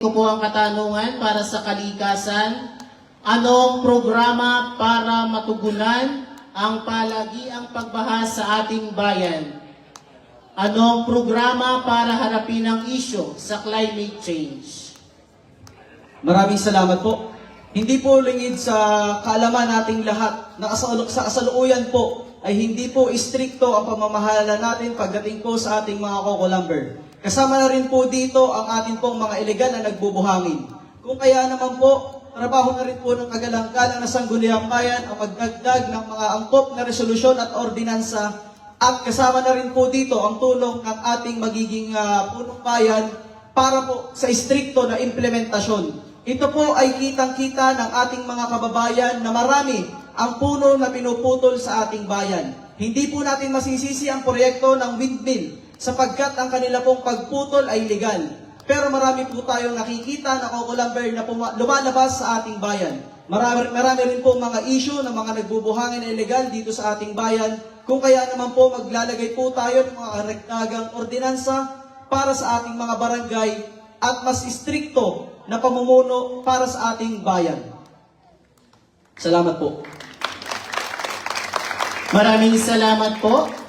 ko po ang katanungan para sa kalikasan. Anong programa para matugunan ang palagiang pagbaha sa ating bayan? Anong programa para harapin ang isyo sa climate change? Maraming salamat po. Hindi po lingid sa kaalaman nating lahat na sa kasalukuyan po ay hindi po istrikto ang pamamahala natin pagdating po sa ating mga kokolumber. Kasama na rin po dito ang ating pong mga ilegal na nagbubuhangin. Kung kaya naman po, trabaho na rin po ng kagalangkalang na sangguniang bayan ang magdagdag ng mga angkop na resolusyon at ordinansa at kasama na rin po dito ang tulong ng ating magiging ah, punong bayan para po sa istrikto na implementasyon. Ito po ay kitang-kita ng ating mga kababayan na marami ang puno na pinuputol sa ating bayan. Hindi po natin masisisi ang proyekto ng windmill sapagkat ang kanila pong pagputol ay legal. Pero marami po tayong nakikita na kokulamber na lumalabas sa ating bayan. Marami, marami rin po mga issue ng mga nagbubuhangin na illegal dito sa ating bayan. Kung kaya naman po maglalagay po tayo ng mga karagdagang ordinansa para sa ating mga barangay at mas istrikto na pamumuno para sa ating bayan. Salamat po. Maraming salamat po